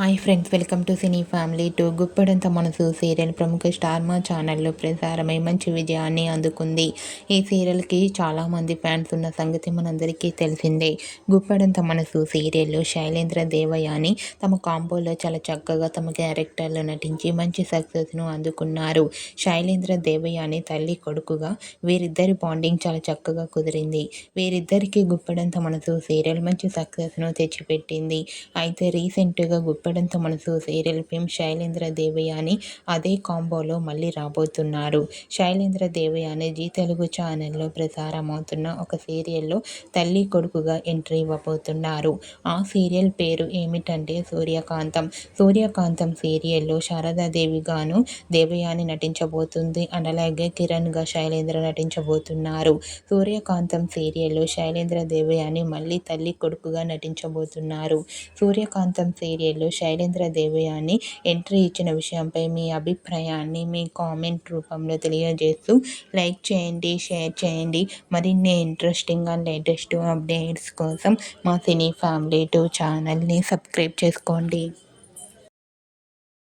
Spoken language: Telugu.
Hi friends welcome to cine family two. Guppedantha మనసు సీరియల్ ప్రముఖ స్టార్ మా ఛానల్లో ప్రసారమై మంచి విజయాన్ని అందుకుంది. ఈ సీరియల్కి చాలామంది ఫ్యాన్స్ ఉన్న సంగతి మనందరికీ తెలిసిందే. గుప్పడంత మనసు సీరియల్లో శైలేంద్ర దేవయాని తమ కాంబోలో చాలా చక్కగా తమ క్యారెక్టర్లో నటించి మంచి సక్సెస్ను అందుకున్నారు. శైలేంద్ర దేవయాని తల్లి కొడుకుగా వీరిద్దరి బాండింగ్ చాలా చక్కగా కుదిరింది. వీరిద్దరికీ గుప్పడంత మనసు సీరియల్ మంచి సక్సెస్ను తెచ్చిపెట్టింది. అయితే రీసెంట్గా గుప్ప ఇప్పడంత మనసు సీరియల్ ఫేమ్ శైలేంద్ర దేవయాని అదే కాంబోలో మళ్ళీ రాబోతున్నారు. శైలేంద్ర దేవయాని జీ తెలుగు ఛానల్లో ప్రసారమవుతున్న ఒక సీరియల్లో తల్లి కొడుకుగా ఎంట్రీ ఇవ్వబోతున్నారు. ఆ సీరియల్ పేరు ఏమిటంటే సూర్యకాంతం. సూర్యకాంతం సీరియల్లో శారదాదేవిగాను దేవయాని నటించబోతుంది. అలాగే కిరణ్గా శైలేంద్ర నటించబోతున్నారు. సూర్యకాంతం సీరియల్లో శైలేంద్ర దేవయాని మళ్ళీ తల్లి కొడుకుగా నటించబోతున్నారు. సూర్యకాంతం సీరియల్లో శైలేంద్ర దేవయాని ఎంట్రీ ఇచ్చిన విషయంపై మీ అభిప్రాయాన్ని మీ కామెంట్ రూపంలో తెలియజేస్తూ లైక్ చేయండి షేర్ చేయండి. మరిన్ని ఇంట్రెస్టింగ్ అండ్ లేటెస్ట్ అప్డేట్స్ కోసం మా సినీ ఫ్యామిలీ టూ ఛానల్ని సబ్స్క్రైబ్ చేసుకోండి.